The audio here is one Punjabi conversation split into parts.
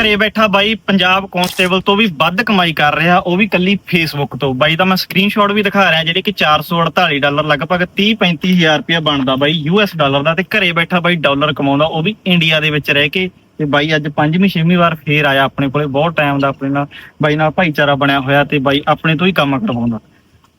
ਘਰੇ ਬੈਠਾ ਬਾਈ ਪੰਜਾਬ ਕਨਸਟੇਬਲ ਤੋਂ ਵੀ ਵੱਧ ਕਮਾਈ ਕਰ ਰਿਹਾ, ਉਹ ਵੀ ਕੱਲੀ ਫੇਸਬੁੱਕ ਤੋਂ। ਬਾਈ ਦਾ ਮੈਂ ਸਕਰੀਨਸ਼ਾਟ ਵੀ ਦਿਖਾ ਰਿਹਾ, ਜਿਹੜੇ ਕਿ 448 ਡਾਲਰ ਲਗਭਗ 30 35000 ਰੁਪਇਆ ਬਣਦਾ ਬਾਈ ਯੂਐਸ ਡਾਲਰ ਦਾ ਤੇ ਘਰੇ ਬੈਠਾ ਬਾਈ ਡਾਲਰ ਕਮਾਉਂਦਾ, ਉਹ ਵੀ ਇੰਡੀਆ ਦੇ ਵਿੱਚ ਰਹਿ ਕੇ। ਤੇ ਬਾਈ ਅੱਜ ਪੰਜਵੀਂ ਛੇਵੀਂ ਵਾਰ ਫੇਰ ਆਇਆ ਆਪਣੇ ਕੋਲੇ, ਬਹੁਤ ਟਾਈਮ ਦਾ ਆਪਣੇ ਨਾਲ, ਬਾਈ ਨਾਲ ਭਾਈਚਾਰਾ ਬਣਿਆ ਹੋਇਆ ਤੇ ਬਾਈ ਆਪਣੇ ਤੋਂ ਹੀ ਕੰਮ ਕਰਵਾਉਂਦਾ।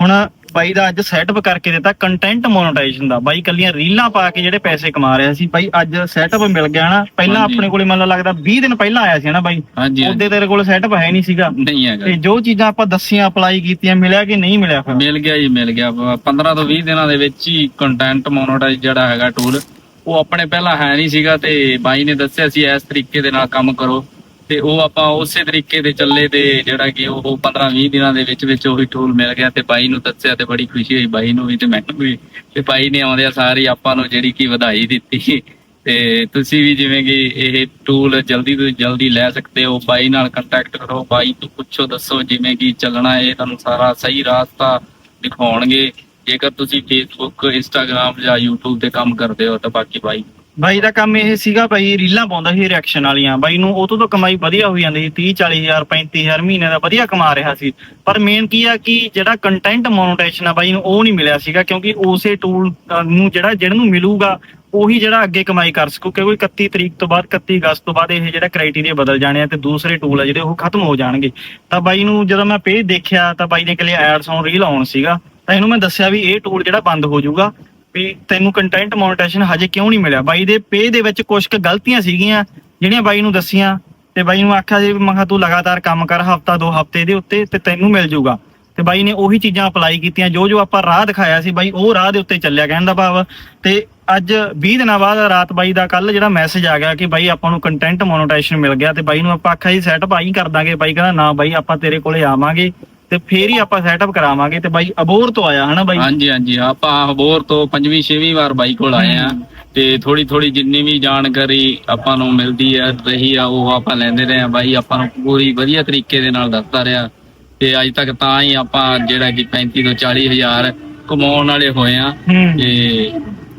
ਹੁਣ ਬਾਈ ਦਾ ਅੱਜ ਸੈਟਅਪ ਕਰਕੇ ਦਿੱਤਾ ਕੰਟੈਂਟ ਮੋਨੇਟਾਈਜੇਸ਼ਨ ਦਾ। ਬਾਈ ਕੱਲੀਆਂ ਰੀਲਾਂ ਪਾ ਕੇ ਜਿਹੜੇ ਪੈਸੇ ਕਮਾ ਰਿਹਾ ਸੀ ਬਾਈ ਅੱਜ ਸੈਟਅਪ ਮਿਲ ਗਿਆ ਨਾ। ਪਹਿਲਾਂ ਹਾਂਜੀ। ਆਪਣੇ ਕੋਲੇ ਮੈਨੂੰ ਲੱਗਦਾ 20 ਦਿਨ ਪਹਿਲਾਂ ਆਇਆ ਸੀ ਨਾ ਬਾਈ। ਹਾਂਜੀ ਉਹਦੇ ਤੇਰੇ ਕੋਲ ਸੈਟਅਪ ਹੈ ਨਹੀਂ ਸੀਗਾ। ਨਹੀਂ ਹੈਗਾ। ਤੇ ਜੋ ਚੀਜ਼ਾਂ ਆਪਾਂ ਦੱਸੀਆਂ ਅਪਲਾਈ ਕੀਤੀਆਂ ਮਿਲਿਆ ਕਿ ਨਹੀਂ ਮਿਲਿਆ ਫਿਰ? ਮਿਲ ਗਿਆ ਜੀ ਮਿਲ ਗਿਆ। 15 ਤੋਂ 20 ਦਿਨਾਂ ਦੇ ਵਿੱਚ ਹੀ ਕੰਟੈਂਟ ਮੋਨੋਟਾਈਜ਼ ਜਿਹੜਾ ਹੈਗਾ ਟੂਲ ਉਹ ਆਪਣੇ ਪਹਿਲਾਂ ਹੈ ਨਹੀਂ ਸੀਗਾ ਤੇ ਬਾਈ ਨੇ ਦੱਸਿਆ ਸੀ ਇਸ ਤਰੀਕੇ ਦੇ ਨਾਲ ਕੰਮ ਕਰੋ। ਤੇ ਉਹ ਆਪਾਂ ਉਸੇ ਤਰੀਕੇ ਦੇ ਚੱਲੇ ਤੇ ਜਿਹੜਾ ਕਿ ਉਹ 15 20 ਦਿਨਾਂ ਦੇ ਵਿੱਚ ਵਿੱਚ ਉਹੀ ਟੂਲ ਮਿਲ ਗਿਆ ਤੇ ਬਾਈ ਨੂੰ ਦੱਸਿਆ ਤੇ ਬੜੀ ਖੁਸ਼ੀ ਹੋਈ ਬਾਈ ਨੂੰ ਵੀ ਤੇ ਮੈਨੂੰ ਵੀ ਤੇ ਬਾਈ ਨੇ ਆਉਂਦਿਆਂ ਸਾਰੀ ਆਪਾਂ ਨੂੰ ਜਿਹੜੀ ਕਿ ਵਧਾਈ ਦਿੱਤੀ। ਤੇ ਤੁਸੀਂ ਵੀ ਜਿਵੇਂ ਕਿ ਇਹ ਟੂਲ ਜਲਦੀ ਤੋਂ ਜਲਦੀ ਲੈ ਸਕਦੇ ਹੋ, ਬਾਈ ਨਾਲ ਕੰਟੈਕਟ ਕਰੋ, ਬਾਈ ਤੋਂ ਪੁੱਛੋ, ਦੱਸੋ ਜਿਵੇਂ ਕਿ ਚੱਲਣਾ ਇਹ ਤੁਹਾਨੂੰ ਸਾਰਾ ਸਹੀ ਰਾਸਤਾ ਦਿਖਾਉਣਗੇ। ਜੇਕਰ ਤੁਸੀਂ ਫੇਸਬੁੱਕ ਇੰਸਟਾਗ੍ਰam ਜਾਂ YouTube ਤੇ ਕੰਮ ਕਰਦੇ ਹੋ ਤਾਂ ਬਾਕੀ ਬਾਈ ਬਾਈ ਦਾ ਕੰਮ ਇਹ ਸੀਗਾ ਬਾਈ ਰੀਲਾਂ ਪਾਉਂਦਾ ਸੀ ਰਿਐਕਸ਼ਨ ਵਾਲੀਆਂ। ਬਾਈ ਨੂੰ ਉਹ ਤੋਂ ਤਾਂ ਕਮਾਈ ਵਧੀਆ ਹੋ ਜਾਂਦੀ ਸੀ 30 40000 35000 ਮਹੀਨੇ ਦਾ ਵਧੀਆ ਕਮਾ ਰਿਹਾ ਸੀ। ਪਰ ਮੇਨ ਕੀ ਆ ਕਿ ਜਿਹੜਾ ਕੰਟੈਂਟ ਮੋਨੇਟਾਈਜੇਸ਼ਨ ਆ ਬਾਈ ਨੂੰ ਉਹ ਨਹੀਂ ਮਿਲਿਆ ਸੀਗਾ ਕਿਉਂਕਿ ਉਸੇ ਟੂਲ ਨੂੰ ਜਿਹੜਾ ਜਿਹੜਾ ਨੂੰ ਮਿਲੂਗਾ, ਉਹੀ ਜਿਹੜਾ ਅੱਗੇ ਕਮਾਈ ਕਰ ਸਕੂ। ਕਿਉਂਕਿ 31 ਤਰੀਕ ਤੋਂ ਬਾਅਦ 31 ਅਗਸਤ ਤੋਂ ਬਾਅਦ ਇਹ ਜਿਹੜਾ ਕ੍ਰਾਈਟੇਰੀਆ ਬਦਲ ਜਾਣੇ ਆ ਤੇ ਦੂਸਰੇ ਟੂਲ ਆ ਜਿਹੜੇ ਉਹ ਖਤਮ ਹੋ ਜਾਣਗੇ। ਤਾਂ ਬਾਈ ਨੂੰ ਜਦੋਂ ਮੈਂ ਪੇਜ ਦੇਖਿਆ ਤਾਂ ਬਾਈ ਨੇ ਕਲੇ ਐਡਸ ਔਨ ਰੀਲ ਆਉਣ ਸੀਗਾ। ਤਾਂ ਇਹਨੂੰ ਮੈਂ ਦੱਸਿਆ ਵੀ ਇਹ ਟੂਲ ਜਿਹੜਾ ਬੰਦ ਹੋ ਜਾਊਗਾ। ਵੀ ਤੈਨੂੰ ਕੰਟੈਂਟ ਮੋਨੇਟਾਈਜੇਸ਼ਨ ਹਜੇ ਕਿਉਂ ਨਹੀਂ ਮਿਲਿਆ? ਬਾਈ ਦੇ ਪੇ ਦੇ ਵਿੱਚ ਕੁਝ ਕੁ ਗਲਤੀਆਂ ਸੀਗੀਆਂ, ਜਿਹੜੀਆਂ ਬਾਈ ਨੂੰ ਦੱਸੀਆਂ ਤੇ ਬਾਈ ਨੂੰ ਆਖਿਆ ਸੀ ਮੈਂ ਕਿਹਾ ਤੂੰ ਲਗਾਤਾਰ ਕੰਮ ਕਰ ਹਫਤਾ, ਦੋ ਹਫ਼ਤੇ ਦੇ ਉੱਤੇ ਤੇ ਤੈਨੂੰ ਮਿਲ ਜਾਊਗਾ। ਤੇ ਬਾਈ ਨੇ ਉਹੀ ਚੀਜ਼ਾਂ ਅਪਲਾਈ ਕੀਤੀਆਂ, ਜੋ ਜੋ ਆਪਾਂ ਰਾਹ ਦਿਖਾਇਆ ਸੀ ਬਾਈ, ਉਹ ਰਾਹ ਦੇ ਉੱਤੇ ਚੱਲਿਆ ਕਹਿਣ ਦਾ ਭਾਵ। ਤੇ ਅੱਜ 20 ਦਿਨਾਂ ਬਾਅਦ ਰਾਤ ਬਾਈ ਦਾ ਕੱਲ ਜਿਹੜਾ ਮੈਸੇਜ ਆ ਗਿਆ ਕਿ ਬਾਈ ਆਪਾਂ ਨੂੰ ਕੰਟੈਂਟ ਮੋਨੇਟਾਈਜੇਸ਼ਨ ਮਿਲ ਗਿਆ ਤੇ ਬਾਈ ਨੂੰ ਆਪਾਂ ਆਖਿਆ ਜੀ ਸੈਟਅਪ ਆਈ ਕਰ ਦਾਂਗੇ। ਬਾਈ ਕਹਿੰਦਾ, ਨਾ ਬਾਈ, ਆਪਾਂ ਤੇਰੇ ਕੋਲੇ ਆਵਾਂਗੇ। ਤੇ ਫੇਰ ਹੀ ਆਪਾਂ ਸੈਟਅਪ ਕਰਾਵਾਂਗੇ ਤੇ ਬਾਈ ਅਬੋਰ ਤੋਂ ਆਇਆ ਹਨਾ ਬਾਈ? ਹਾਂਜੀ ਹਾਂਜੀ ਆਪਾਂ ਹਬੋਰ ਤੋਂ ਪੰਜਵੀਂ ਛੇਵੀਂ ਵਾਰ ਬਾਈ ਕੋਲ ਆਏ ਆ ਤੇ ਥੋੜੀ ਥੋੜੀ ਜਿੰਨੀ ਵੀ ਜਾਣਕਾਰੀ ਆਪਾਂ ਨੂੰ ਮਿਲਦੀ ਹੈ ਰਹੀ ਆ ਉਹ ਆਪਾਂ ਲੈਂਦੇ ਰਹੇ ਆ ਬਾਈ ਆਪਾਂ ਨੂੰ ਪੂਰੀ ਵਧੀਆ ਤਰੀਕੇ ਦੇ ਨਾਲ ਦੱਸਦਾ ਰਿਹਾ ਤੇ ਅੱਜ ਤੱਕ ਤਾਂ ਹੀ ਆਪਾਂ ਜਿਹੜਾ ਕਿ 35 ਤੋਂ 40 ਹਜ਼ਾਰ ਕਮਾਉਣ ਵਾਲੇ ਹੋਏ ਆ ਤੇ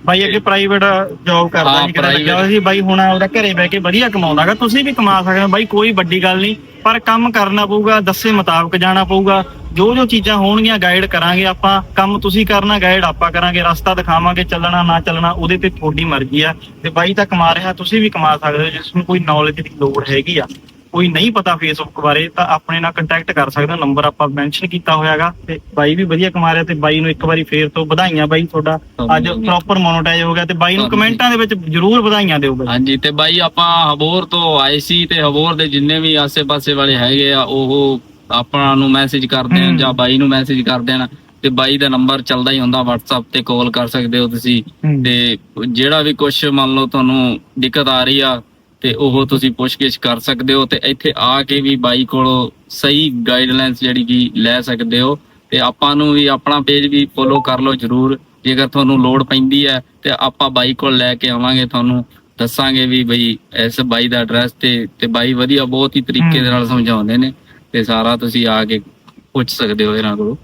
ਬਾਈ ਅੱਗੇ ਪ੍ਰਾਈਵੇਟ ਜੌਬ ਕਰਦਾ ਹਾਂ, ਸੀ ਕਿਤੇ ਲੱਗਿਆ। ਹੋਇਆ ਸੀ ਬਾਈ ਹੁਣ ਉਹਦਾ ਘਰੇ ਬਹਿ ਕੇ ਵਧੀਆ ਕਮਾਉਂਦਾਗਾ ਤੁਸੀਂ ਵੀ ਕਮਾ ਸਕਦੇ ਹੋ ਬਾਈ ਕੋਈ ਵੱਡੀ ਗੱਲ ਨਹੀਂ। ਪਰ ਕੰਮ ਕਰਨਾ ਪਊਗਾ ਦੱਸੇ ਮੁਤਾਬਕ ਜਾਣਾ ਪਊਗਾ। ਜੋ ਜੋ ਚੀਜ਼ਾਂ ਹੋਣਗੀਆਂ ਗਾਈਡ ਕਰਾਂਗੇ ਆਪਾਂ। ਕੰਮ ਤੁਸੀਂ ਕਰਨਾ ਗਾਈਡ ਆਪਾਂ ਕਰਾਂਗੇ। ਰਸਤਾ ਦਿਖਾਵਾਂਗੇ ਚੱਲਣਾ ਨਾ ਚੱਲਣਾ ਉਹਦੇ ਤੇ ਤੁਹਾਡੀ ਮਰਜ਼ੀ ਆ। ਤੇ ਬਾਈ ਤਾਂ ਕਮਾ ਰਿਹਾ ਤੁਸੀਂ ਵੀ ਕਮਾ ਸਕਦੇ ਹੋ। ਜਿਸ ਨੂੰ ਕੋਈ ਨੌਲੇਜ ਦੀ ਲੋੜ ਹੈਗੀ ਆ। ਕੋਈ ਨਹੀਂ ਪਤਾ ਫੇਸਬੁੱਕ ਬਾਰੇ ਤਾਂ ਆਪਣੇ ਨਾਲ ਕੰਟੈਕਟ ਕਰ ਸਕਦੇ ਹੋ ਨੰਬਰ ਆਪਾਂ ਮੈਂਸ਼ਨ ਕੀਤਾ ਹੋਇਆਗਾ ਤੇ ਬਾਈ ਵੀ ਵਧੀਆ ਕਮਾ ਰਿਹਾ ਤੇ ਬਾਈ ਨੂੰ ਇੱਕ ਵਾਰੀ ਫੇਰ ਤੋਂ ਵਧਾਈਆਂ ਬਾਈ ਤੁਹਾਡਾ ਅੱਜ ਪ੍ਰੋਪਰ ਮੋਨੋਟਾਈਜ਼ ਹੋ ਗਿਆ ਤੇ ਬਾਈ ਨੂੰ। ਕਮੈਂਟਾਂ ਦੇ ਵਿੱਚ ਜਰੂਰ ਵਧਾਈਆਂ ਦਿਓ ਬਾਈ ਹਾਂਜੀ ਤੇ ਬਾਈ ਆਪਾਂ ਹਬੋਰ ਤੋਂ ਆਏ ਸੀ ਤੇ ਹਬੋਰ ਦੇ ਜਿੰਨੇ ਵੀ ਆਸੇ-ਪਾਸੇ ਵਾਲੇ ਹੈਗੇ ਆ ਉਹ ਆਪਾਂ ਨੂੰ ਮੈਸੇਜ ਕਰਦੇ ਆ। ਜਾਂ ਬਾਈ ਨੂੰ ਮੈਸੇਜ ਕਰ ਦੇਣ ਤੇ ਬਾਈ ਦਾ ਨੰਬਰ ਚੱਲਦਾ ਹੀ ਹੁੰਦਾ WhatsApp ਤੇ ਕਾਲ ਕਰ ਸਕਦੇ ਹੋ ਤੁਸੀਂ। ਤੇ ਜਿਹੜਾ ਵੀ ਕੁਝ ਮੰਨ ਲਓ ਤੁਹਾਨੂੰ ਦਿੱਕਤ ਆ ਰਹੀ ਆ ਤੇ ਉਹ ਤੁਸੀਂ ਪੁੱਛਗਿੱਛ ਕਰ ਸਕਦੇ ਹੋ ਤੇ ਇੱਥੇ ਆ ਕੇ ਵੀ ਬਾਈ ਕੋਲੋਂ ਸਹੀ ਗਾਈਡਲਾਈਨਸ ਜਿਹੜੀ ਕਿ ਲੈ ਸਕਦੇ ਹੋ ਤੇ ਆਪਾਂ ਨੂੰ ਵੀ ਆਪਣਾ ਪੇਜ ਵੀ ਫੋਲੋ ਕਰ ਲਓ ਜਰੂਰ ਜੇਕਰ ਤੁਹਾਨੂੰ ਲੋੜ ਪੈਂਦੀ ਹੈ ਤੇ ਆਪਾਂ ਬਾਈ ਕੋਲ ਲੈ ਕੇ ਆਵਾਂਗੇ ਤੁਹਾਨੂੰ ਦੱਸਾਂਗੇ ਵੀ ਬਈ ਇਸ ਬਾਈ ਦਾ ਐਡਰੈਸ ਤੇ ਤੇ ਬਾਈ ਵਧੀਆ ਬਹੁਤ ਹੀ ਤਰੀਕੇ ਦੇ ਨਾਲ ਸਮਝਾਉਂਦੇ ਨੇ ਤੇ ਸਾਰਾ ਤੁਸੀਂ ਆ ਕੇ ਪੁੱਛ ਸਕਦੇ ਹੋ ਇਹਨਾਂ ਕੋਲੋਂ।